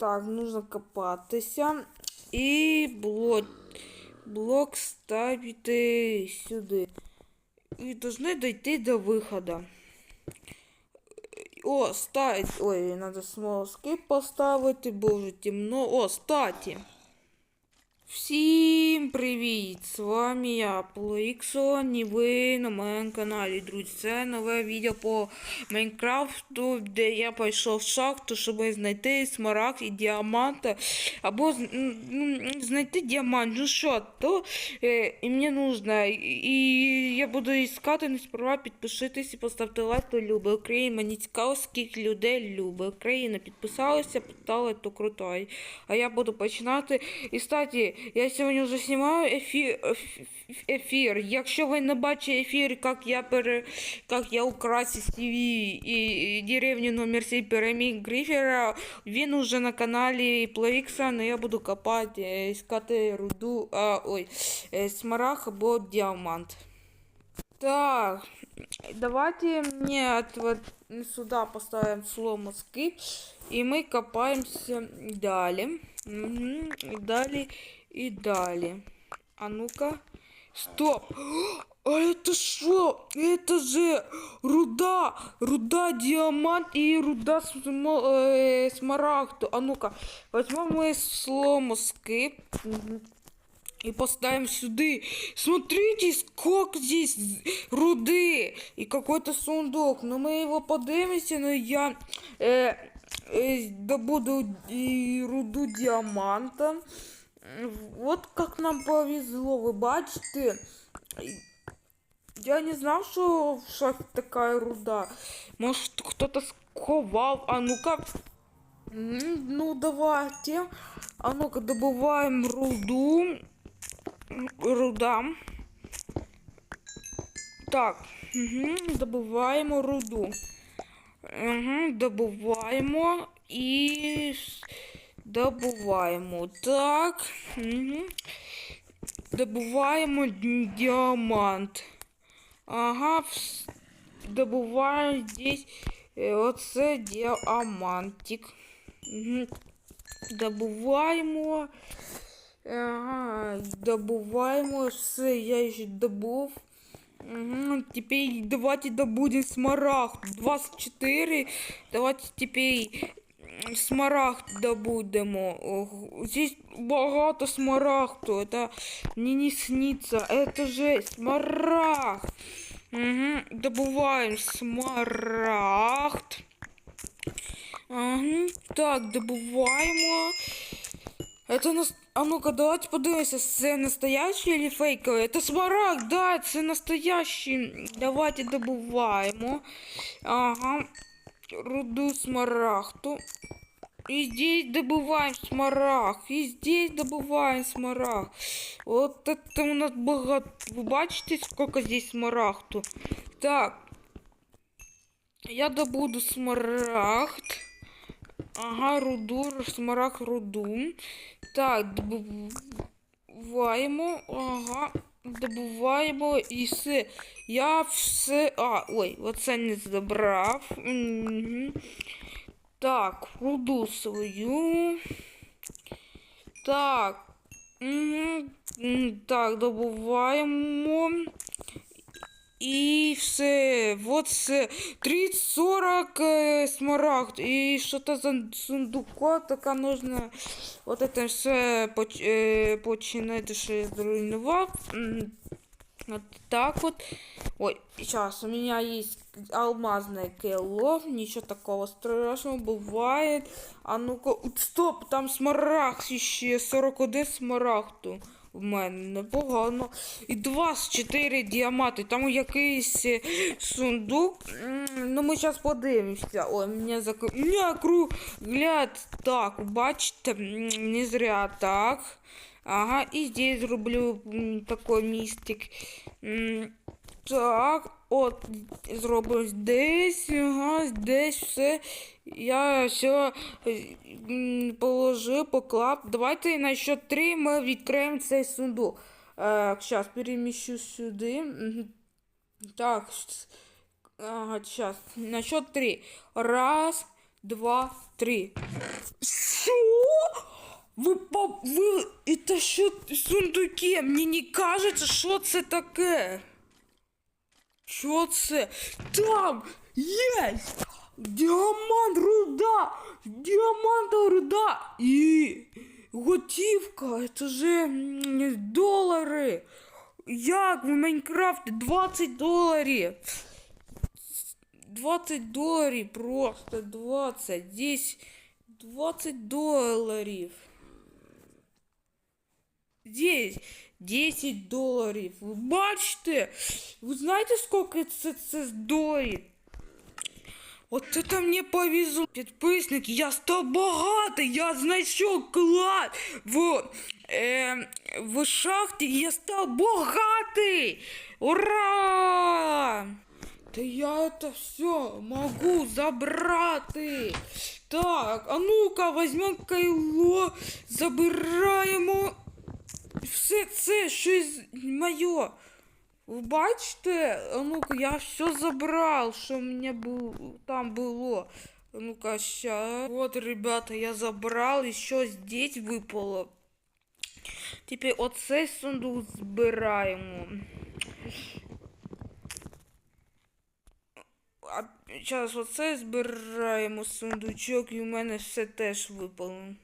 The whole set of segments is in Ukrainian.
Так, нужно копатися. І блок, блок ставити сюди. І должны дойти до виходу. О, ставить. Ой, надо смолоски поставити, бо вже темно. О, статі. Всім привіт! З вами я, Плоіксон, і ви на моєму каналі, друзі. Це нове відео по Майнкрафту, де я пішов в шахту, щоб знайти смарагд і діаманта. Або м, знайти діамант. Ну що, то е, і мені нужно. І я буду іскати, не сперва підпишитись і поставте лайк, хто любить Україну. Мені цікаво, скільки людей любить Україну. Підписалися, питали, то круто. А я буду починати. І кстати, я сьогодні вже знімаю ефір, ефір. Якщо ви не бачите ефір, як я пере, як я украсть із ТВ і, і деревню номер 7 переміг Грифера, він уже на каналі Плавікса, но я буду копати, е, іскати руду, а, ой, е, смарагд або діамант. Так, давайте мне от вот сюда поставим слому скип, и мы копаемся далее. Мгм, И далее, и далее. А ну-ка. Стоп! А это что? Это же руда! Руда диамант и руда смо- э, смарагду. А ну-ка, возьмем мы. Мгм. И поставим сюда. Смотрите, сколько здесь руды. И какой-то сундук. Но мы его поднимемся, но я э, э, добуду и руду диаманта. Вот как нам повезло, вы бачите. Я не знал, что в шахте такая руда. Может, кто-то сковал. А ну-ка. М, Ну, давайте. А ну-ка, добываем руду. Руда. Так, угу, добуваємо руду. Угу, добуваємо і с- добуваємо. Так. Угу. Добуваємо д- діамант. Ага, вс- добуваємо здесь е, оце діамантик. Угу. Добуваємо. Ага, добуваємо все, я ще добув. Угу, теперь давайте добудем смарагд. 24. Давайте теперь м, смарагд добудемо. Ого, Здесь багато смарагду. Это мне не снится. Это же смарагд. Угу, добуваем смарагд. Ага, так, добуваємо. Это нас... А ну-ка, давайте подивимося, це настоящий или фейковий? Это смарагд, да, це настоящий. Давайте добуваємо. Ага. Руду смарагду. И здесь добываем смарагд. И здесь добываем смарагд. Вот это у нас багато. Вы бачите, сколько здесь смарагду? Так. Я добуду смарагд. Ага, руду, смарагд, руду. Так, добуваємо. Ага. Добуваємо і все. Я все. А, ой, оце не забрав. Угу. Так, руду свою. Так. Угу. Так, добуваємо І все. Вот все. 30-40 э, смарагд. И что-то за сундука така нужно. Вот это все поч э, починати ще зруйнував. М, Вот так вот. Ой, сейчас у меня есть алмазное кило. Ничего такого страшного бывает. А ну-ка, от, стоп, там смарагд ще 41 смарагду. В мене непогано. І 24 діамати. Там якийсь е, сундук. Ну, ми зараз подивимося. Ой, мене зак... Мене кругляд. Так, бачите, не зря так. Ага, і здесь зроблю м, такой містик. Так, от, зроблю здесь, ага, здесь все. Я все м, положив, поклав. Давайте на счет 3 ми відкриємо цей сундук. Е, зараз переміщу сюди. Так, ага, сейчас. На счет 3. Раз, два, три. Що? Ви по ви це що сундуки? Мені не кажеться, що це таке? Що це? Там є діамант руда! Діамант руда! І готівка, це же долари. Як в Майнкрафті 20 доларів. 20 доларів просто 20. Здесь 20 доларів. Здесь 10 доларів. Ви бачите? Ви знаєте, скільки це, це стоїть? От це мені повезло. Підписник, я став багатий, я знайшов клад в, е, в шахті, я став багатий. Ура! Та я это все могу забрати. Так, а ну-ка, візьмемо кайло, забираємо все це, щось моє. Ви бачите? А ну-ка, я все забрал, что у меня был, там было. А ну-ка, сейчас. Вот, ребята, я забрал, еще здесь выпало. Теперь оцей сундук збираємо. А зараз оце збираємо сундучок, і у мене все теж випало.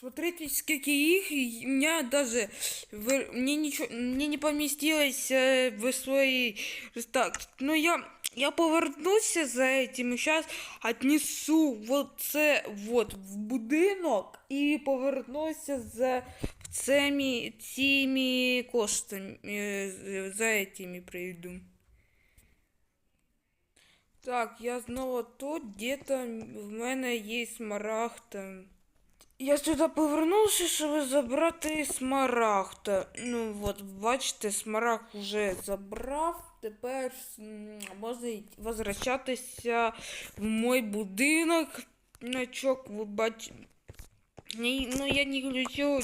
Смотрите, сколько их, и у меня даже, в- мне ничего, мне не поместилось э, в свой так, но я, я повернуся за этим и сейчас отнесу вот це вот в будинок і повернуся за цими, цими коштами, э, за этими прийду. Так, я знову тут, где-то в мене є смарагд. Я сюди повернувся, щоб забрати смарагд. Ну от, бачите, смарагд вже забрав. Тепер можна возвращатися в мой будинок. Значок, ви бачите. Ну, я не включил,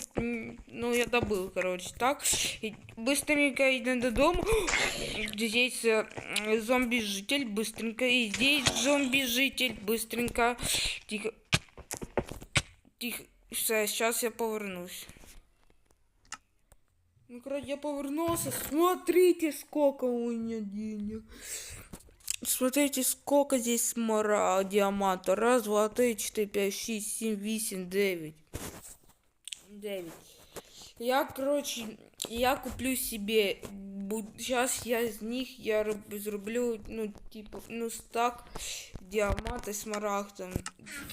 ну, я добыл, короче, так. И быстренько иду додому. Здесь э, зомби-житель, быстренько. И здесь зомби-житель, быстренько. Тихо. Тихо. Все, сейчас я повернусь. Ну, короче, я повернулся. Смотрите, сколько у меня денег. Смотрите, сколько здесь смара диаманта. Раз, два, три, четыре, пять, шесть, семь, восемь, девять. Девять. Я, короче, я куплю себе. Сейчас я из них я зарублю, ну, типа, ну, стак диаманта с смарагдом.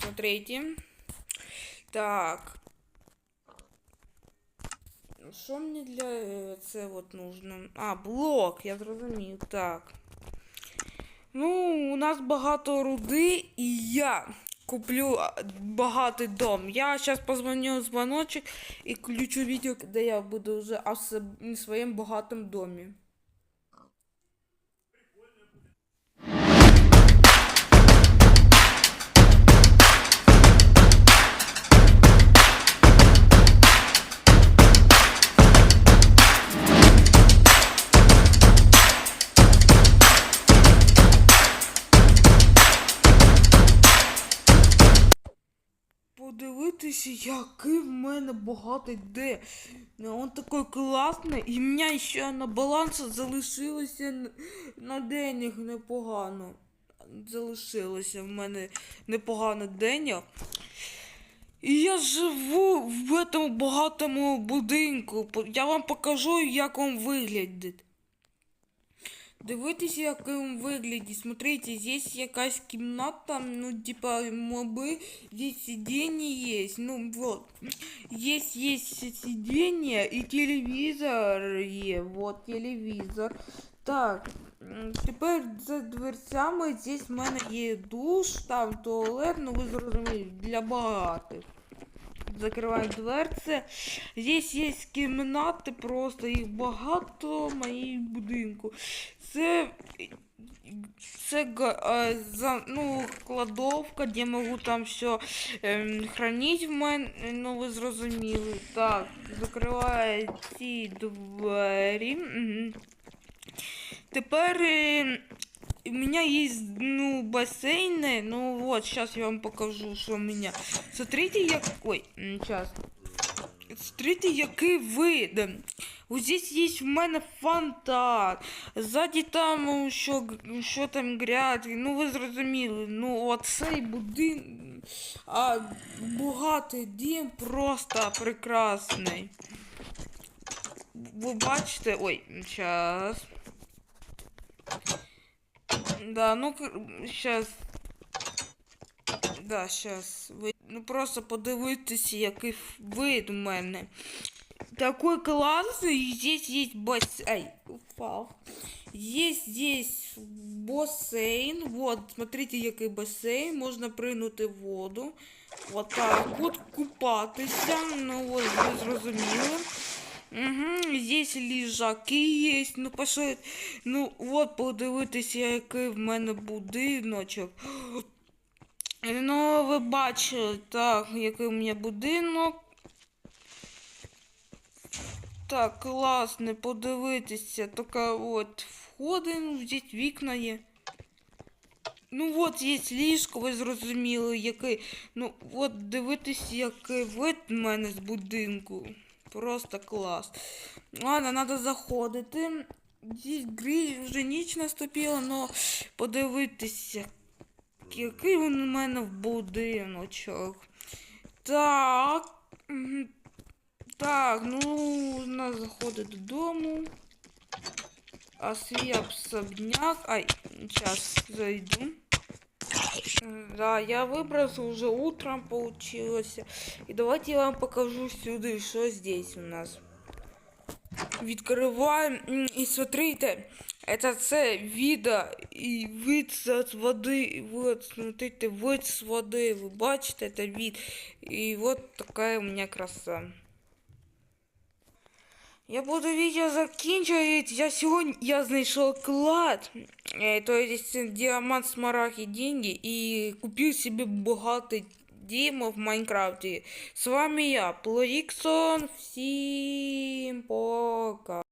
Смотрите. Так. Що мені для е, це от нужно? А, блок, я зрозумів. Так. Ну, у нас багато руди, і я куплю багатий дом. Я зараз позвоню в дзвоночок і включу відео, де я буду вже о своєму багатому домі. Подивитися, який в мене багатий де. Ну, Он такий класний, і в мене ще на балансі залишилося на денег непогано. Залишилося в мене непогано денег. І я живу в цьому багатому будинку. Я вам покажу, як він виглядить. Дивитися, як він вигляді. Смотрите, здесь якась кімната, ну, типа, моби, здесь сиденье есть, ну, вот. Есть, есть сиденье и телевизор є, вот, телевизор. Так, м, тепер за дверцями здесь в мене є душ, там туалет, ну, ви зрозуміли, для багатих. Закриваю дверці. Здесь є кімнати, просто їх багато в моїй будинку. Це, це за, ну, кладовка, де можу там все ем, хранити в мене, ну ви зрозуміли. Так, закриваю ці двері. Мгм. Тепер е, у меня есть, ну, бассейны. Ну, вот, сейчас я вам покажу, что у меня. Смотрите, як... Ой, сейчас. Смотрите, який вид. Ось здесь есть в мене фонтан. Ззаді там що, що там грязь. Ну ви зрозуміли. Ну оцей будинок. А багатий дім просто прекрасний. Ви бачите. Ой, зараз. Да, ну сейчас. Да, сейчас. Ви... Ну просто подивитися, який вид у мене. Такой классный. Здесь есть бассейн. Ай, упал. Есть здесь бассейн. Вот, смотрите, який бассейн. Можна пригнути в воду. Вот так от купатися. Ну, вот, ви зрозуміли. Угу, здесь ліжаки є. Ну, пошли. Ну, от подивитися, який в мене будиночок. Ну, ви бачили, так, який у мене будинок. Так, класно, подивитися. Така от входи, ну, здесь вікна є. Ну от є ліжко, ви зрозуміли, який. Ну, от дивитись, який вид в мене з будинку. Просто клас. Ладно, треба заходити. Вже ніч наступила, но подивитися, який він у мене в будиночок. Так. Так, ну, вона заходить додому. А свій особняк. Ай, сейчас зайду. М, Да, я выбрался уже утром получилось. И давайте я вам покажу сюда, что здесь у нас. Відкриваємо м, і смотрите, это це віда і вид з води. Вот, смотрите, вид з води. Ви бачите, це від. І вот такая у меня краса. Я буду відео закінчувати. Я сьогодні я знайшов клад. Е, то есть діамант, смарагд і деньги. І купив собі багатий дім в Майнкрафті. З вами я, Плоріксон. Всім пока.